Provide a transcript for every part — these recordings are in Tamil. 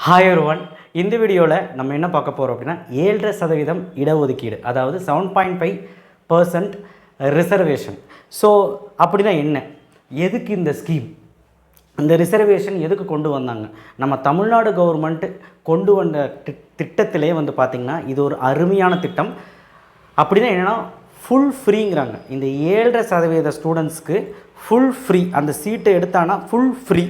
ஹாய் ஒன் இந்த வீடியோவில் நம்ம என்ன பார்க்க போகிறோம் அப்படின்னா ஏழரை சதவீதம் இடஒதுக்கீடு அதாவது seven point five percent reservation so அப்படின்னா என்ன? எதுக்கு இந்த ஸ்கீம் இந்த ரிசர்வேஷன் எதுக்கு கொண்டு வந்தாங்க? நம்ம தமிழ்நாடு கவர்மெண்ட் கொண்டு வந்த தி- திட்டத்திலே வந்து பார்த்திங்கன்னா இது ஒரு அருமையான திட்டம். அப்படின்னா என்னென்னா ஃபுல் ஃப்ரீங்கிறாங்க இந்த ஏழரை சதவீத ஸ்டூடெண்ட்ஸ்க்கு ஃபுல் ஃப்ரீ அந்த சீட்டை எடுத்தானா ஃபுல் ஃப்ரீ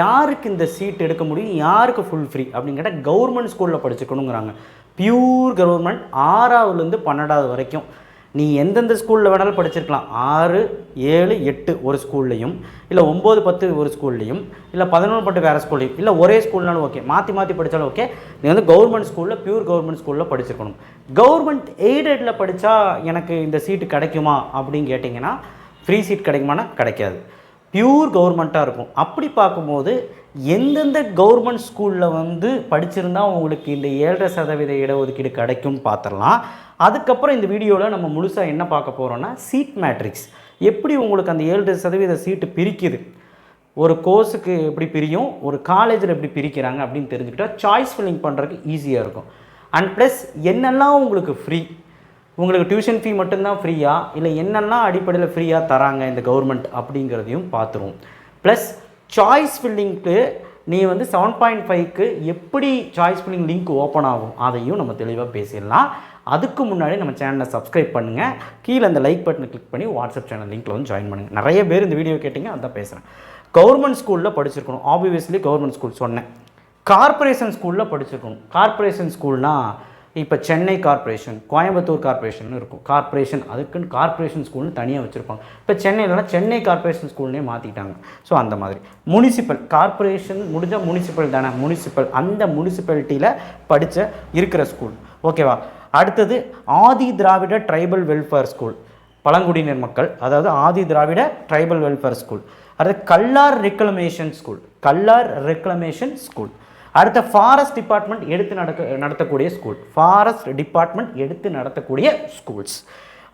யாருக்கு இந்த சீட் எடுக்க முடியும்? யாருக்கு ஃபுல் ஃப்ரீ அப்படின்னு கேட்டால் கவர்மெண்ட் ஸ்கூலில் படிச்சுக்கணுங்கிறாங்க. பியூர் கவர்மெண்ட் ஆறாவதுலேருந்து பன்னெண்டாவது வரைக்கும். நீ எந்தெந்த ஸ்கூலில் வேணாலும் படிச்சிருக்கலாம். ஆறு ஏழு எட்டு ஒரு ஸ்கூல்லையும் இல்லை ஒம்பது பத்து ஒரு ஸ்கூல்லையும் இல்லை பதினொன்று பட்டு வேறு ஸ்கூல்லையும் இல்லை ஒரே ஸ்கூல்னாலும் ஓகே மாற்றி மாற்றி படித்தாலும் ஓகே நீ வந்து கவர்மெண்ட் ஸ்கூலில் பியூர் கவர்மெண்ட் ஸ்கூலில் படிச்சிருக்கணும். கவர்மெண்ட் எய்டடில் படித்தா எனக்கு இந்த சீட்டு கிடைக்குமா அப்படின்னு கேட்டிங்கன்னா ஃப்ரீ சீட் கிடைக்குமானா கிடைக்காது. பியூர் கவர்மெண்ட்டாக இருக்கும். அப்படி பார்க்கும்போது எந்தெந்த கவர்மெண்ட் ஸ்கூலில் வந்து படிச்சிருந்தா உங்களுக்கு இந்த ஏழரை சதவீத இடஒதுக்கீடு கிடைக்கும்னு பார்த்துடலாம். அதுக்கப்புறம் இந்த வீடியோவில் நம்ம முழுசாக என்ன பார்க்க போகிறோன்னா சீட் மேட்ரிக்ஸ் எப்படி உங்களுக்கு அந்த ஏழரை சதவீத சீட்டு பிரிக்குது? ஒரு கோர்ஸுக்கு எப்படி பிரியும்? ஒரு காலேஜில் எப்படி பிரிக்கிறாங்க அப்படின்னு தெரிஞ்சுக்கிட்டால் சாய்ஸ் ஃபில்லிங் பண்ணுறதுக்கு ஈஸியாக இருக்கும். அண்ட் ப்ளஸ் என்னெல்லாம் உங்களுக்கு ஃப்ரீ உங்களுக்கு டியூஷன் ஃபீ மட்டும்தான் ஃப்ரீயா இல்லை என்னெல்லாம் அடிப்படையில் ஃப்ரீயாக தராங்க இந்த கவர்மெண்ட் அப்படிங்கிறதையும் பார்த்துருவோம். ப்ளஸ் சாய்ஸ் ஃபில்லிங்க்கு நீ வந்து செவன் பாயிண்ட் ஃபைவ்க்கு எப்படி சாய்ஸ் ஃபில்லிங் லிங்க் ஓப்பன் ஆகும்? அதையும் நம்ம தெளிவாக பேசிடலாம். அதுக்கு முன்னாடி நம்ம சேனலை சப்ஸ்கிரைப் பண்ணுங்கள் கீழே அந்த லைக் பட்டனை கிளிக் பண்ணி வாட்ஸ்அப் சேனல் லிங்க்கில் வந்து ஜாயின் பண்ணுங்கள் நிறைய பேர் இந்த வீடியோ கேட்டிங்க அதான் பேசுகிறேன் கவர்மெண்ட் ஸ்கூலில் படிச்சிருக்கணும். ஆப்வியஸ்லி கவர்மெண்ட் ஸ்கூல் சொன்னேன். கார்ப்பரேஷன் ஸ்கூலில் படிச்சிருக்கணும். கார்ப்பரேஷன் ஸ்கூல்னால் இப்போ சென்னை கார்ப்பரேஷன் கோயம்புத்தூர் கார்ப்பரேஷன் இருக்கும். கார்ப்பரேஷன் அதுக்குன்னு கார்ப்பரேஷன் ஸ்கூல்னு தனியாக வச்சுருப்பாங்க. இப்போ சென்னையிலலாம் சென்னை கார்ப்பரேஷன் ஸ்கூல்னே மாற்றிட்டாங்க ஸோ அந்த மாதிரி. முனிசிபல் கார்ப்பரேஷன் முடிஞ்ச முனிசிபல் தானே. முனிசிபல் அந்த முனிசிபாலிட்டியில் படித்த இருக்கிற ஸ்கூல் ஓகேவா அடுத்தது Adi Dravida tribal welfare school பழங்குடியினர் மக்கள் அதாவது Adi Dravida tribal welfare school அடுத்து Kallar reclamation school Kallar reclamation school அடுத்த ஃபாரஸ்ட் டிபார்ட்மெண்ட் எடுத்து நடக்க நடத்தக்கூடிய ஸ்கூல் ஃபாரஸ்ட் டிபார்ட்மெண்ட் எடுத்து நடத்தக்கூடிய ஸ்கூல்ஸ்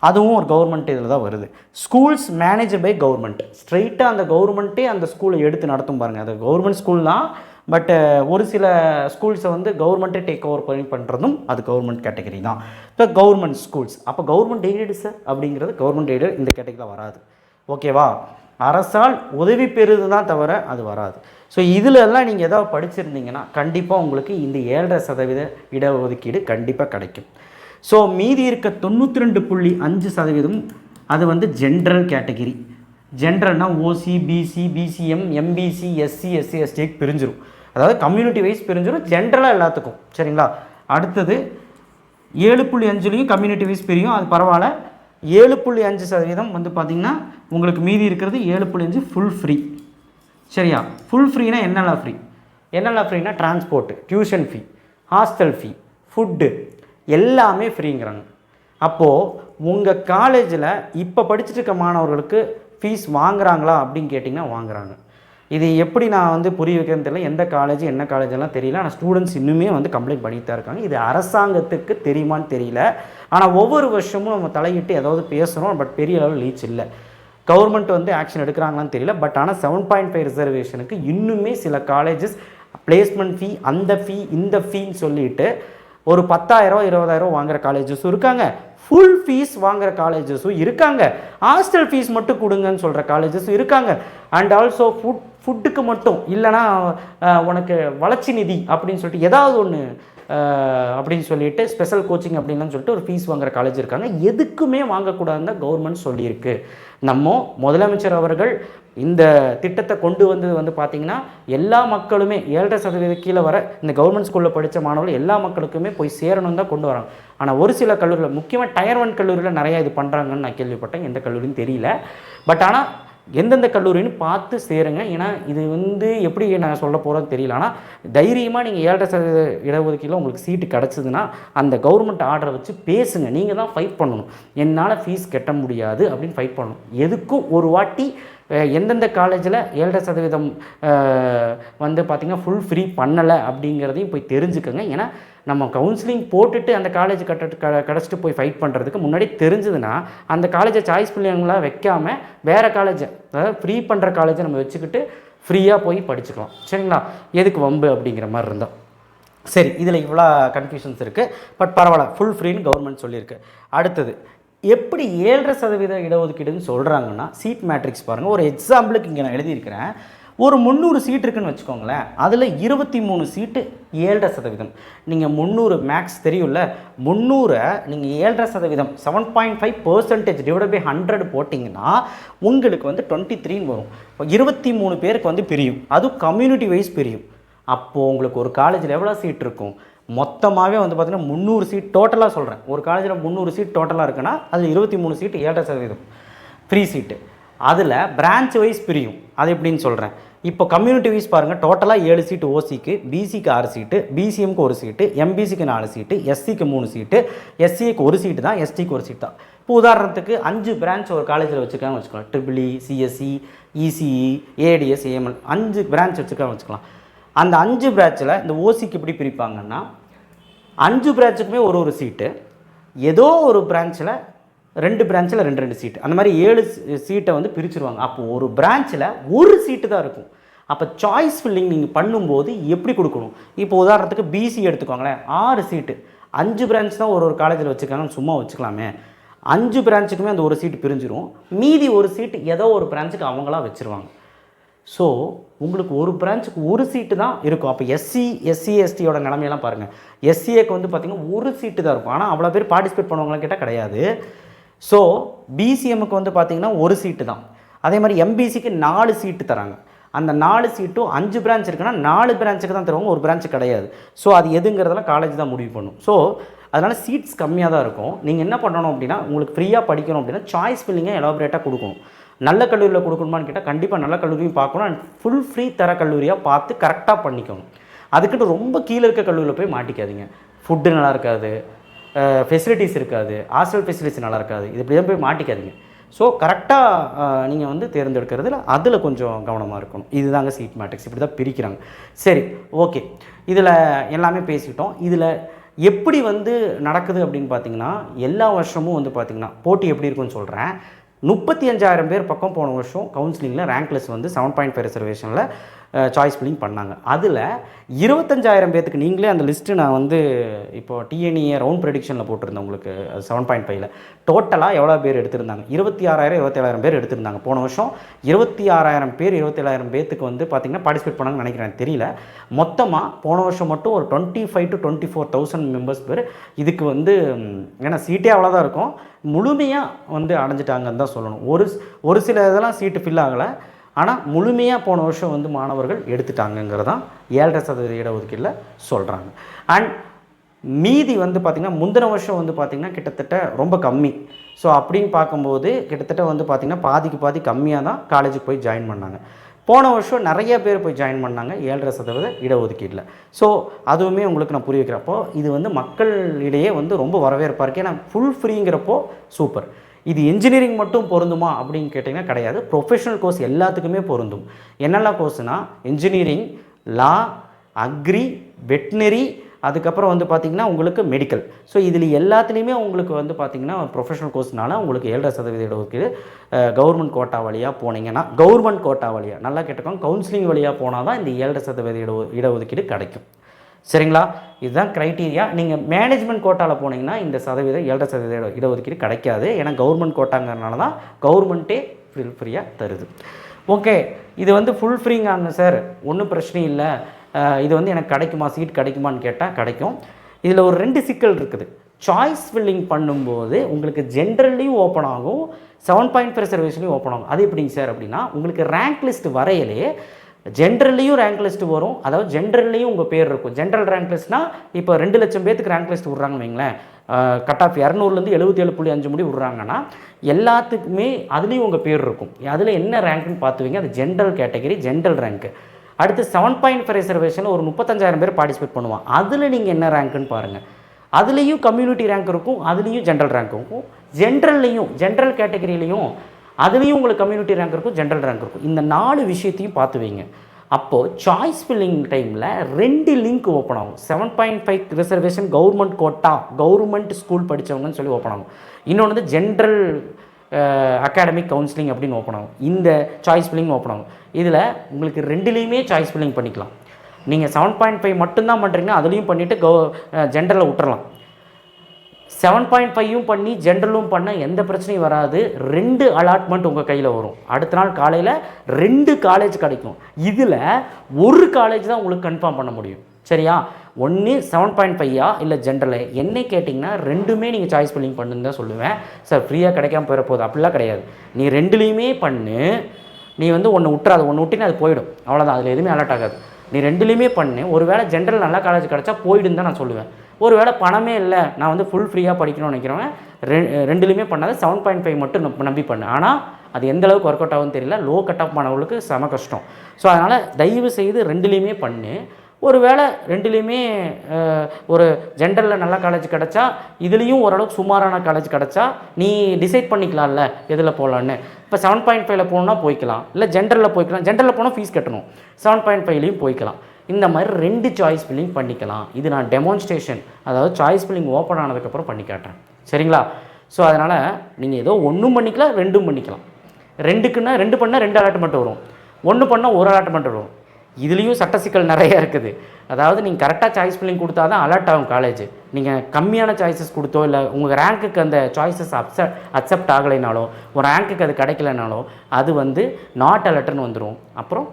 அதுவும் ஒரு கவர்மெண்ட் இதில் தான் வருது. ஸ்கூல்ஸ் மேனேஜர் பை கவர்மெண்ட் ஸ்ட்ரைட்டாக அந்த கவர்மெண்ட்டே அந்த ஸ்கூலை எடுத்து நடத்தும் பாருங்கள் அது கவர்மெண்ட் ஸ்கூல் தான் பட் ஒரு சில ஸ்கூல்ஸை வந்து கவர்மெண்ட்டே டேக் ஓவர் பண்ணி பண்ணுறதும் அது கவர்மெண்ட் கேட்டகரி தான். இப்போ கவர்மெண்ட் ஸ்கூல்ஸ் அப்போ கவர்மெண்ட் எய்டடு சார் அப்படிங்கிறது கவர்மெண்ட் எய்டட் இந்த கேட்டகரியில் வராது. ஓகேவா அரசால் உதவி பெறுது தான் தவிர அது வராது. ஸோ இதில் எல்லாம் நீங்கள் ஏதாவது படிச்சிருந்தீங்கன்னா கண்டிப்பாக உங்களுக்கு இந்த ஏழரை சதவீத இடஒதுக்கீடு கண்டிப்பாக கிடைக்கும். ஸோ மீதி இருக்க தொண்ணூற்றி ரெண்டு புள்ளி அஞ்சு சதவீதம் அது வந்து general category ஜென்ரல்னால் OC BC BCM MBC SC SC எஸ்டிக்கு பிரிஞ்சிரும். அதாவது கம்யூனிட்டி வைஸ் பிரிஞ்சிரும் ஜென்ரலாக எல்லாத்துக்கும். சரிங்களா? அடுத்தது ஏழு புள்ளி அஞ்சுலேயும் கம்யூனிட்டி வைஸ் பிரியும் அது பரவாயில்ல. ஏழு புள்ளி அஞ்சு சதவீதம் வந்து பார்த்திங்கன்னா உங்களுக்கு மீதி இருக்கிறது ஏழு புள்ளி அஞ்சு ஃபுல் ஃப்ரீ சரியா? ஃபுல் ஃப்ரீனா என்னெல்லாம் ஃப்ரீ என்னெல்லாம் ஃப்ரீனா transport tuition fee hostel fee food எல்லாமே ஃப்ரீங்கிறாங்க அப்போது உங்கள் காலேஜில் இப்போ படிச்சுட்டு இருக்க மாணவர்களுக்கு ஃபீஸ் வாங்குறாங்களா அப்படின்னு கேட்டிங்கன்னா வாங்குறாங்க. இது எப்படி நான் வந்து புரிய வைக்கிறேன்னு தெரியல. எந்த காலேஜ் என்ன காலேஜ் எல்லாம் தெரியல. ஆனால் ஸ்டூடெண்ட்ஸ் இன்னுமே வந்து கம்ப்ளைண்ட் பண்ணிட்டு தான் இருக்காங்க. இது அரசாங்கத்துக்கு தெரியுமான்னு தெரியல. ஆனால் ஒவ்வொரு வருஷமும் நம்ம தலையிட்டு ஏதாவது பேசுகிறோம் பட் பெரிய அளவில் லீச் இல்லை. கவர்மெண்ட் வந்து ஆக்ஷன் எடுக்கிறாங்களான்னு தெரியல. பட் ஆனால் செவன் பாயிண்ட் ஃபைவ் ரிசர்வேஷனுக்கு இன்னுமே சில காலேஜஸ் பிளேஸ்மெண்ட் ஃபீ அந்த ஃபீ இந்த ஃபீன்னு சொல்லிட்டு ஒரு பத்தாயிரம் இருபதாயிரம் வாங்குற காலேஜஸும் இருக்காங்க. ஃபுல் ஃபீஸ் வாங்குகிற காலேஜஸும் இருக்காங்க. ஹாஸ்டல் ஃபீஸ் மட்டும் கொடுங்கன்னு சொல்கிற காலேஜஸும் இருக்காங்க. அண்ட் ஆல்சோ ஃபுட் ஃபுட்டுக்கு மட்டும் இல்லைனா உனக்கு வளர்ச்சி நிதி அப்படின்னு சொல்லிட்டு ஏதாவது ஒன்று அப்படின்னு சொல்லிட்டு ஸ்பெஷல் கோச்சிங் அப்படின்லாம் சொல்லிட்டு ஒரு ஃபீஸ் வாங்குற காலேஜ் இருக்காங்க. எதுக்குமே வாங்கக்கூடாதுன்னு தான் கவர்மெண்ட் சொல்லியிருக்கு. நம்ம முதலமைச்சர் அவர்கள் இந்த திட்டத்தை கொண்டு வந்தது வந்து பார்த்திங்கன்னா எல்லா மக்களுமே ஏழரை சதவீத கீழே வர இந்த கவர்மெண்ட் ஸ்கூலில் படித்த மாணவர்கள் எல்லா மக்களுக்குமே போய் சேரணும் தான் கொண்டு வராங்க. ஆனால் ஒரு சில கல்லூரியில் முக்கியமாக டயர் ஒன் கல்லூரியில் நிறையா இது பண்ணுறாங்கன்னு நான் கேள்விப்பட்டேன். எந்த கல்லூரின்னு தெரியல. பட் ஆனால் எந்தெந்த கல்லூரின்னு பார்த்து சேருங்க. ஏன்னா இது வந்து எப்படி நான் சொல்ல போகிறோன்னு தெரியல. ஆனால் தைரியமாக நீங்கள் ஏழரை சதவீத இடஒதுக்கீட்டில் உங்களுக்கு சீட்டு கிடச்சிதுன்னா அந்த கவர்மெண்ட் ஆர்டரை வச்சு பேசுங்க. நீங்கள் தான் ஃபைட் பண்ணணும். என்னால் ஃபீஸ் கட்ட முடியாது அப்படின்னு ஃபைட் பண்ணணும். எதுக்கும் ஒரு வாட்டி எந்தெந்த காலேஜில் ஏழரை சதவீதம் வந்து பார்த்திங்கன்னா ஃபுல் ஃப்ரீ பண்ணலை அப்படிங்கிறதையும் போய் தெரிஞ்சுக்கோங்க. ஏன்னா நம்ம கவுன்சிலிங் போட்டுட்டு அந்த காலேஜ் கட்ட க கிடச்சிட்டு போய் ஃபைட் பண்ணுறதுக்கு முன்னாடி தெரிஞ்சதுன்னா அந்த காலேஜை சாய்ஸ் பிள்ளைங்களாக வைக்காம வேறு காலேஜை அதாவது ஃப்ரீ பண்ணுற காலேஜை நம்ம வச்சுக்கிட்டு ஃப்ரீயாக போய் படிச்சுக்கலாம். சரிங்களா? எதுக்கு வம்பு அப்படிங்கிற மாதிரி இருந்தால் சரி இதில் இவ்வளோ கன்ஃபியூஷன்ஸ் இருக்குது பட் பரவாயில்ல ஃபுல் ஃப்ரீன்னு கவர்மெண்ட் சொல்லியிருக்கு. அடுத்தது எப்படி ஏழரை சதவீத இடஒதுக்கீடுன்னு சொல்கிறாங்கன்னா சீட் மேட்ரிக்ஸ் பாருங்கள் ஒரு எக்ஸாம்பிளுக்கு இங்கே நான் எழுதியிருக்கிறேன். ஒரு முந்நூறு சீட் இருக்குன்னு வச்சுக்கோங்களேன். அதில் இருபத்தி மூணு சீட்டு ஏழரை சதவீதம். நீங்கள் முந்நூறு மேக்ஸ் தெரியும்ல? முந்நூறை நீங்கள் ஏழரை சதவீதம் seven point five percentage divide by hundred போட்டிங்கன்னா உங்களுக்கு வந்து டுவெண்ட்டி த்ரீன்னு வரும். இப்போ இருபத்தி மூணு பேருக்கு வந்து பிரியும். அதுவும் கம்யூனிட்டி வைஸ் பிரியும். அப்போது உங்களுக்கு ஒரு காலேஜில் எவ்வளோ சீட் இருக்கும்? மொத்தமாகவே வந்து பார்த்திங்கன்னா முந்நூறு சீட் டோட்டலாக சொல்கிறேன் ஒரு காலேஜில் முந்நூறு சீட் டோட்டலாக இருக்குன்னா அதில் இருபத்தி மூணு சீட்டு ஏழரை சதவீதம். ஃப்ரீ சீட்டு அதில் பிரான்ச் வைஸ் பிரியும். அது எப்படின்னு சொல்கிறேன் இப்போ கம்யூனிட்டி வைஸ் பாருங்கள் டோட்டலாக ஏழு சீட்டு ஓசிக்கு பிசிக்கு ஆறு சீட்டு பிசிஎம்க்கு ஒரு சீட்டு எம்பிசிக்கு நாலு சீட்டு எஸ்சிக்கு மூணு சீட்டு எஸ்சிக்கு ஒரு சீட்டு தான் எஸ்டிக்கு ஒரு சீட் தான். இப்போ உதாரணத்துக்கு அஞ்சு பிரான்ச் ஒரு காலேஜில் வச்சுருக்காங்க வச்சுக்கலாம் triple E CSC ECE ADS AML அஞ்சு பிரான்ச் வச்சுருக்காங்க வச்சுக்கலாம். அந்த அஞ்சு பிரான்ச்சில் இந்த ஓசிக்கு எப்படி பிரிப்பாங்கன்னா அஞ்சு பிரான்ச்சுக்குமே ஒரு ஒரு சீட்டு ஏதோ ஒரு பிரான்ச்சில் ரெண்டு பிரான்ச்சில் ரெண்டு ரெண்டு சீட்டு அந்த மாதிரி ஏழு சீட்டை வந்து பிரிச்சுருவாங்க. அப்போ ஒரு பிரான்ச்சில் ஒரு சீட்டு தான் இருக்கும். அப்போ சாய்ஸ் ஃபில்லிங் நீங்கள் பண்ணும்போது எப்படி கொடுக்கணும்? இப்போ உதாரணத்துக்கு பிசி எடுத்துக்கோங்களேன். ஆறு சீட்டு அஞ்சு பிரான்ச் தான் ஒரு ஒரு காலேஜில் வச்சுருக்காங்கன்னு சும்மா வச்சுக்கலாமே. அஞ்சு பிரான்ச்சுக்குமே அந்த ஒரு சீட்டு பிரிஞ்சிரும். மீதி ஒரு சீட்டு ஏதோ ஒரு பிரான்ச்சுக்கு அவங்களா வச்சுருவாங்க. ஸோ உங்களுக்கு ஒரு பிரான்ச்சுக்கு ஒரு சீட்டு தான் இருக்கும். அப்போ எஸ்சி எஸ்சி எஸ்டியோட நிலமையெல்லாம் பாருங்கள் எஸ்சிஏக்கு வந்து பார்த்திங்கன்னா ஒரு சீட்டு தான் இருக்கும். ஆனால் அவ்வளோ பேர் பார்ட்டிசிபேட் பண்ணுவாங்களான்னு கேட்டால் கிடையாது. ஸோ பிசிஎம்முக்கு வந்து பார்த்திங்கன்னா ஒரு சீட்டு தான். அதே மாதிரி எம்பிசிக்கு நாலு சீட்டு தராங்க. அந்த நாலு சீட்டும் அஞ்சு பிரான்ச் இருக்குன்னா நாலு பிரான்ச்சுக்கு தான் தருவாங்க. ஒரு பிரான்ச் கிடையாது. ஸோ அது எதுங்கிறதெல்லாம் காலேஜ் தான் முடிவு பண்ணும். ஸோ அதனால் சீட்ஸ் கம்மியாக தான் இருக்கும். நீங்கள் என்ன பண்ணணும் அப்படின்னா உங்களுக்கு ஃப்ரீயாக படிக்கணும் அப்படின்னா சாய்ஸ் ஃபில்லிங்கை எலாபரேட்டாக கொடுக்கணும். நல்ல கல்லூரியில் கொடுக்கணுமான்னு கேட்டால் கண்டிப்பாக நல்ல கல்லூரியும் பார்க்கணும். அண்ட் ஃபுல் ஃப்ரீ தர கல்லூரியாக பார்த்து கரெக்டாக பண்ணிக்கணும். அதுக்குன்னு ரொம்ப கீழே இருக்க கல்லூரியில் போய் மாட்டிக்காதீங்க. ஃபுட்டு நல்லா இருக்காது. ஃபெசிலிட்டிஸ் இருக்காது. ஹாஸ்டல் ஃபெசிலிட்டிஸ் நல்லா இருக்காது. இது இப்படி தான் போய் மாட்டிக்காதீங்க. ஸோ கரெக்டாக நீங்கள் வந்து தேர்ந்தெடுக்கிறதுல அதில் கொஞ்சம் கவனமாக இருக்கணும். இதுதாங்க சீட் மேட்ரிக்ஸ் இப்படி தான் பிரிக்கிறாங்க. சரி ஓகே இதில் எல்லாமே பேசிக்கிட்டோம் இதில் எப்படி வந்து நடக்குது அப்படின்னு பார்த்தீங்கன்னா எல்லா வருஷமும் வந்து பார்த்தீங்கன்னா போட்டி எப்படி இருக்குன்னு சொல்கிறேன் முப்பத்தி அஞ்சாயிரம் பேர் பக்கம் போன வருஷம் கவுன்சிலிங்கில் ரேங்க் லிஸ்ட் வந்து செவன் பாயிண்ட் ஃபைவ் ரிசர்வேஷனில் சாய்ஸ் ஃபில்லிங் பண்ணாங்க. அதில் இருபத்தஞ்சாயிரம் பேர்த்துக்கு நீங்களே அந்த லிஸ்ட்டு நான் வந்து இப்போ டிஎன்இஏ ரவுண்ட் ப்ரெடிக்ஷனில் போட்டிருந்தேன் உங்களுக்கு. செவன் பாயிண்ட் ஃபைவ்ல டோட்டலாக எவ்வளோ பேர் எடுத்திருந்தாங்க? இருபத்தி ஆறாயிரம் இருபத்தேழாயிரம் பேர் எடுத்திருந்தாங்க. போன வருஷம் இருபத்தி ஆறாயிரம் பேர் இருபத்தேழாயிரம் பேர்த்துக்கு வந்து பார்த்திங்கன்னா பார்ட்டிசிபேட் பண்ணாங்கன்னு நினைக்கிறேன். தெரியல. மொத்தமாக போன வருஷம் மட்டும் ஒரு twenty five to twenty four thousand members பேர் இதுக்கு வந்து ஏன்னா சீட்டே அவ்வளோதான் இருக்கும். முழுமையாக வந்து அடைஞ்சிட்டாங்கன்னு தான் சொல்லணும். ஒரு ஒரு சில இதெல்லாம் சீட்டு ஃபில் ஆகலை. ஆனால் முழுமையாக போன வருஷம் வந்து மாணவர்கள் எடுத்துட்டாங்கங்கிறதான் ஏழரை சதவீத இடஒதுக்கீடில் சொல்கிறாங்க அண்ட் மீதி வந்து பார்த்திங்கன்னா முந்தின வருஷம் வந்து பார்த்திங்கன்னா கிட்டத்தட்ட ரொம்ப கம்மி. ஸோ அப்படின்னு பார்க்கும்போது கிட்டத்தட்ட வந்து பார்த்திங்கன்னா பாதிக்கு பாதி கம்மியாக தான் காலேஜுக்கு போய் ஜாயின் பண்ணாங்க. போன வருஷம் நிறைய பேர் போய் ஜாயின் பண்ணாங்க ஏழரை சதவீத இடஒதுக்கீட்டில் ஸோ அதுவுமே உங்களுக்கு நான் புரிய வைக்கிறப்போ இது வந்து மக்களிடையே வந்து ரொம்ப வரவேற்பாக இருக்குது ஏன்னா ஃபுல் ஃப்ரீங்கிறப்போ சூப்பர் இது இன்ஜினியரிங் மட்டும் பொருந்துமா அப்படின்னு கேட்டிங்கன்னா கிடையாது. ப்ரொஃபஷனல் கோர்ஸ் எல்லாத்துக்குமே பொருந்தும். என்னெல்லாம் கோர்ஸ்னால் இன்ஜினியரிங் லா அக்ரி வெட்னரி அதுக்கப்புறம் வந்து பார்த்திங்கன்னா உங்களுக்கு மெடிக்கல் ஸோ இதில் எல்லாத்துலேயுமே உங்களுக்கு வந்து பார்த்திங்கன்னா ப்ரொஃபஷனல் கோர்ஸ்னால உங்களுக்கு ஏழரை சதவீத இடஒதுக்கீடு கவர்மெண்ட் கோட்டா வழியாக போனீங்கன்னா கவர்மெண்ட் கோட்டா வழியாக நல்லா கேட்டுக்கோங்க கவுன்சிலிங் வழியாக போனால் தான் இந்த ஏழரை சதவீத இட இடஒதுக்கீடு கிடைக்கும். சரிங்களா? இதுதான் க்ரைட்டீரியா நீங்கள் மேனேஜ்மெண்ட் கோட்டாவில் போனீங்கன்னா இந்த சதவீதம் ஏழரை சதவீத இடஒதுக்கீடு கிடைக்காது. ஏன்னா கவர்மெண்ட் கோட்டாங்கிறனால தான் கவர்மெண்ட்டே ஃபில் ஃப்ரீயாக தருது. ஓகே இது வந்து ஃபுல் ஃப்ரீங்காங்க சார் ஒன்றும் பிரச்சனை இல்லை. இது வந்து எனக்கு கிடைக்குமா? சீட் கிடைக்குமான்னு கேட்டால் கிடைக்கும். இதில் ஒரு ரெண்டு சிக்கல் இருக்குது. சாய்ஸ் ஃபில்லிங் பண்ணும்போது உங்களுக்கு ஜென்ரல்லையும் ஓப்பன் ஆகும். செவன் பாயிண்ட் ஃபைவ் ரிசர்வேஷன்லையும் ஓப்பன் ஆகும். அது எப்படிங்க சார் அப்படின்னா உங்களுக்கு ரேங்க் லிஸ்ட் வரையிலே ஜென்ரல்லையும் ரேங்க் லிஸ்ட் வரும். அதாவது ஜென்ரல்லையும் உங்கள் பேர் இருக்கும். ஜென்ரல் ரேங்க் லிஸ்ட்னா இப்போ ரெண்டு லட்சம் பேத்துக்கு ரேங்க் லிஸ்ட் விட்றாங்கன்னு வைங்களேன். கட் ஆஃப் இரநூறுலேருந்து எழுபத்தி ஏழு புள்ளி அஞ்சு முடி விட்றாங்கன்னா எல்லாத்துக்குமே அதுலேயும் உங்கள் பேர் இருக்கும். அதில் என்ன ரேங்க்னு பார்த்துவீங்க? அது ஜென்ரல் கேட்டகரி ஜென்ரல் ரேங்க்கு அடுத்து செவன் பாயிண்ட் ஃபைவ் ரிசர்வேஷனில் ஒரு முப்பத்தஞ்சாயிரம் பேர் பார்ட்டிசிபேட் பண்ணுவான் அதில் நீங்கள் என்ன ரேங்க்குன்னு பாருங்கள் அதுலேயும் கம்யூனிட்டி ரேங்க் இருக்கும் அதுலேயும் ஜென்ரல் ரேங்க் இருக்கும். ஜென்ரல்லையும் ஜென்ரல் கேட்டகரியிலையும் அதுலேயும் உங்களுக்கு கம்யூனிட்டி ரேங்க் இருக்கும் ஜென்ரல் ரேங்க் இருக்கும். இந்த நாலு விஷயத்தையும் பார்த்து வைங்க. அப்போது சாய்ஸ் ஃபில்லிங் டைமில் ரெண்டு லிங்க் ஓப்பன் ஆகும். Seven point five reservation government quota government school படித்தவங்கன்னு சொல்லி ஓப்பன் ஆகும். இன்னொன்று வந்து ஜென்ரல் அகாடமிக் கவுன்சிலிங் அப்படின்னு ஓப்பன் ஆகும். இந்த சாய்ஸ் ஃபில்லிங் ஓப்பன் ஆகும். இதில் உங்களுக்கு ரெண்டுலேயுமே சாய்ஸ் ஃபில்லிங் பண்ணிக்கலாம். நீங்கள் செவன் பாயிண்ட் ஃபைவ் மட்டும்தான் பண்ணுறீங்கன்னா அதுலேயும் பண்ணிவிட்டு கவ ஜென்ரலில் விட்டுறலாம். செவன் பாயிண்ட் ஃபைவும் பண்ணி ஜென்ரலும் பண்ண எந்த பிரச்சனையும் வராது. ரெண்டு அலாட்மெண்ட் உங்கள் கையில் வரும். அடுத்த நாள் காலையில் ரெண்டு காலேஜ் கிடைக்கும். இதில் ஒரு காலேஜ் தான் உங்களுக்கு கன்ஃபார்ம் பண்ண முடியும். சரியா? ஒன்று செவன் பாயிண்ட் ஃபையா இல்லை ஜென்ரலு என்னை கேட்டிங்கன்னா ரெண்டுமே நீங்கள் சாய்ஸ் ஃபில்லிங் பண்ணுன்னு தான் சொல்லுவேன். சார் ஃப்ரீயாக கிடைக்காம போயிட போகுது அப்படிலாம் கிடையாது. நீ ரெண்டுலேயுமே பண்ணு. நீ வந்து ஒன்று விட்டுறாது ஒன்று விட்டினே அது போயிடும். அவ்வளோதான் அதில் எதுவுமே அலர்ட் ஆகாது. நீ ரெண்டுலேயுமே பண்ணு. ஒருவேளை ஜென்ரல் நல்ல காலேஜ் கிடச்சா போயிடுன்னு தான் நான் சொல்லுவேன். ஒரு வேளை பணமே இல்லை நான் வந்து ஃபுல் ஃப்ரீயாக படிக்கணும்னு நினைக்கிறவங்க ரெ ரெண்டுலேயுமே பண்ணாத செவன் பாயிண்ட் ஃபைவ் மட்டும் நம்ப- நம்பி பண்ணு. ஆனால் அது எந்த அளவுக்கு ஒர்க் அவுட் ஆகும் தெரியல லோ கட் ஆஃப் பண்ணவங்களுக்கு செம கஷ்டம். ஸோ அதனால் தயவு செய்து ரெண்டுலேயுமே பண்ணு. ஒரு வேளை ரெண்டுலேயுமே ஒரு ஜென்ரலில் நல்ல காலேஜ் கிடச்சா இதுலேயும் ஓரளவுக்கு சுமாரான காலேஜ் கிடச்சா நீ டிசைட் பண்ணிக்கலாம்ல எதில் போகலான்னு இப்போ செவன் பாயிண்ட் ஃபைவ்ல போகணுன்னா போய்க்கலாம். இல்லை ஜென்ரலில் போய்க்கலாம். ஜென்ரலில் போனால் ஃபீஸ் கட்டணும். செவன் பாயிண்ட் ஃபைவ்லையும் போய்க்கலாம். இந்த மாதிரி ரெண்டு சாய்ஸ் ஃபில்லிங் பண்ணிக்கலாம். இது நான் டெமான்ஸ்ட்ரேஷன் அதாவது சாய்ஸ் ஃபில்லிங் ஓப்பன் ஆனதுக்கப்புறம் பண்ணி காட்டுறேன். சரிங்களா? ஸோ அதனால் நீங்கள் ஏதோ ஒன்றும் பண்ணிக்கலாம் ரெண்டும் பண்ணிக்கலாம். ரெண்டுக்குன்னா ரெண்டு பண்ணால் ரெண்டு அலாட்மெண்ட் வரும். ஒன்று பண்ணால் ஒரு அலாட்மெண்ட் வரும். இதுலேயும் சட்ட சிக்கல் நிறையா இருக்குது. அதாவது நீங்கள் கரெக்டாக சாய்ஸ் ஃபில்லிங் கொடுத்தா தான் அலர்ட் ஆகும் காலேஜ் நீங்கள் கம்மியான சாய்ஸஸ் கொடுத்தோ இல்லை உங்கள் ரேங்க்குக்கு அந்த சாய்ஸஸ் அப்செட் அக்செப்ட் ஆகலைனாலோ ஒரு ரேங்க்குக்கு அது கிடைக்கலனாலோ அது வந்து நாட் அலர்ட்னு வந்துடும் அப்புறம்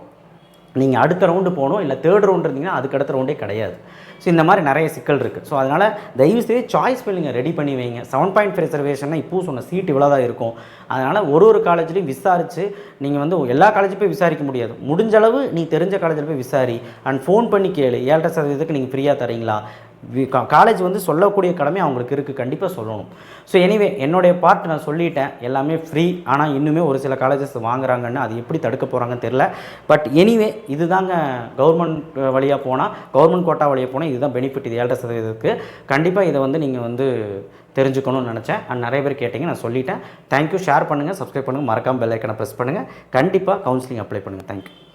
நீங்கள் அடுத்த ரவுண்டு போகணும் இல்லை தேர்ட் ரவுண்ட் இருந்தீங்கன்னா அதுக்கு அடுத்த ரவுண்டே கிடையாது. ஸோ இந்த மாதிரி நிறைய சிக்கல் இருக்குது ஸோ அதனால் தயவு செய்து சாய்ஸ் ஃபில்லிங்கை ரெடி பண்ணி வைங்க. செவன் பாயிண்ட் ரிசர்வேஷன்னா இப்போ சொன்ன சீட் இவ்வளோ தான் இருக்கும். அதனால் ஒரு ஒரு காலேஜ்லையும் விசாரித்து நீங்கள் வந்து எல்லா காலேஜும் போய் விசாரிக்க முடியாது. முடிஞ்ச அளவு நீ தெரிஞ்ச காலேஜில் போய் விசாரி. அண்ட் ஃபோன் பண்ணி கேளு. ஏழரை சதவீதத்துக்கு நீங்கள் ஃப்ரீயாக தரீங்களா? காலேஜ் வந்து சொல்லக்கூடிய கடமை அவங்களுக்கு இருக்குது கண்டிப்பாக சொல்லணும். ஸோ எனிவே என்னுடைய பார்ட் நான் சொல்லிட்டேன். எல்லாமே ஃப்ரீ ஆனால் இன்னுமே ஒரு சில காலேஜஸ் வாங்குறாங்கன்னு அது எப்படி தடுக்க போகிறாங்கன்னு தெரில பட் எனிவே இதுதாங்க கவர்மெண்ட் வழியாக போனால் கவர்மெண்ட் கோட்டா வழியாக போனால் இதுதான் பெனிஃபிட் இது ஏழரை சதவீதத்துக்கு கண்டிப்பாக இதை வந்து நீங்கள் வந்து தெரிஞ்சுக்கணும்னு நினச்சேன். அண்ட் நிறைய பேர் கேட்டிங்க நான் சொல்லிட்டேன். தேங்க்யூ ஷேர் பண்ணுங்கள் சப்ஸ்கிரைப் பண்ணுங்கள் மறக்காமல் பெல் ஐக்கனை ப்ரெஸ் பண்ணுங்கள் கண்டிப்பாக கவுன்சிலிங் அப்ளை பண்ணுங்கள் தேங்க்யூ